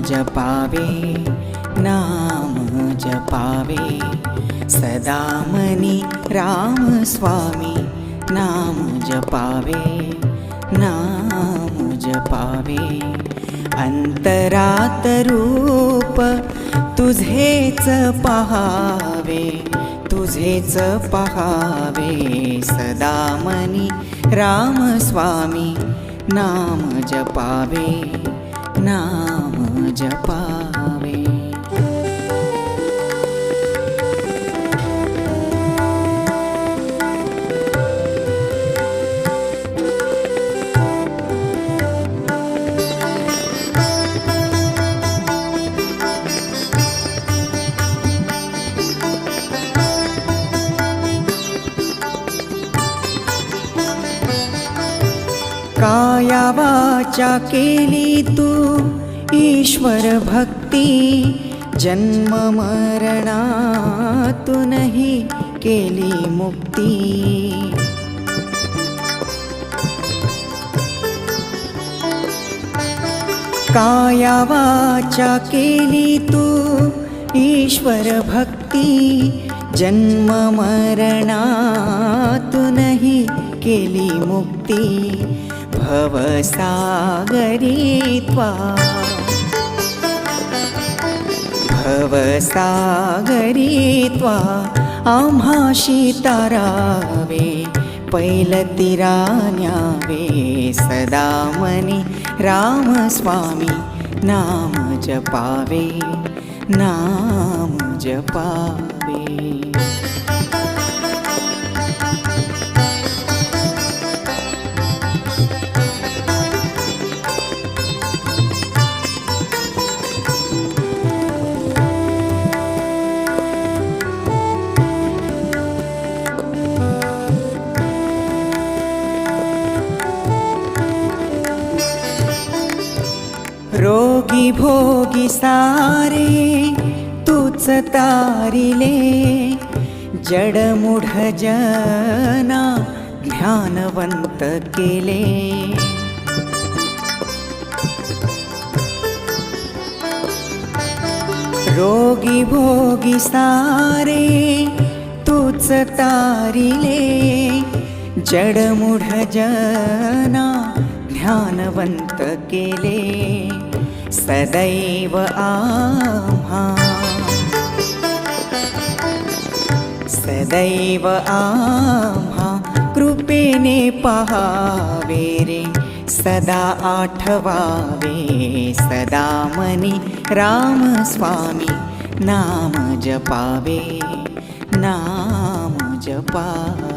जपावे नाम जपावे। सदा मनी राम स्वामी नाम जपावे नाम जपावे। अंतरात रूप तुझेच पहावे तुझेच पहावे। सदा मनी राम स्वामी नाम जपावे नाम जपावे। काया वाचा केली तू ईश्वर भक्ती जन्म मरणातूनही केली मुक्ती. काया वाचा केली तू ईश्वर भक्ती जन्म मरणातूनही केली मुक्ती. भवसागरी त्वा भवसागरी त्वा आम्हाशी तारावे पैलतिरा न्यावे सदा मनी रामस्वामी नाम जपावे नाम जपावे। रोगी भोगी सारे तूच तारिले जडमुढ जना ध्यानवंत केले. रोगी भोगी सारे तूच तारिले जडमुढ जना ध्यानवंत केले. सदैव आम्हा सदैव आम्हा कृपेने पहावे रे सदा आठवावे सदा मनी राम स्वामी नाम जपावे नाम जपावे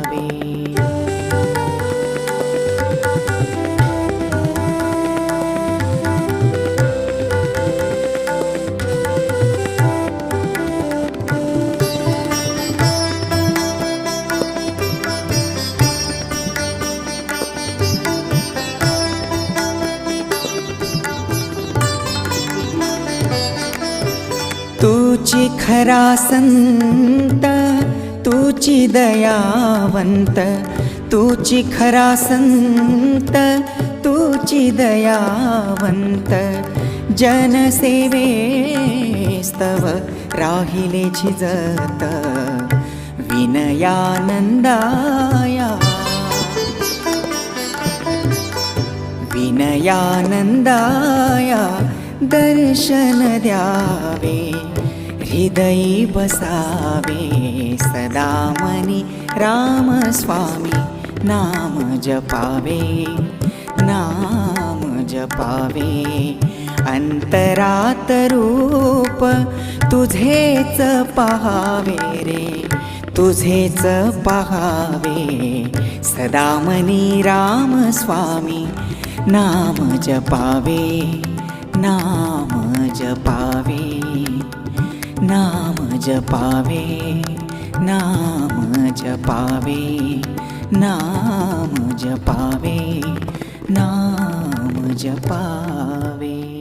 तूची खरा संत तूची दयावंत तूची खरा संत तूची दयावंत. जनसेवेस्तव राहिले झिजत विनयानंदाया. विनयानंदाया दर्शन द्यावे. हृदयी बसावे सदा मनी नाम जपावे नाम जपावे। अंतरात रूप तुझेच पहावे रे तुझेच पहावे। सदा मनी नाम जपावे नाम जपावे। नाम जपावे नाम जपावे नाम जपावे नाम जपावे।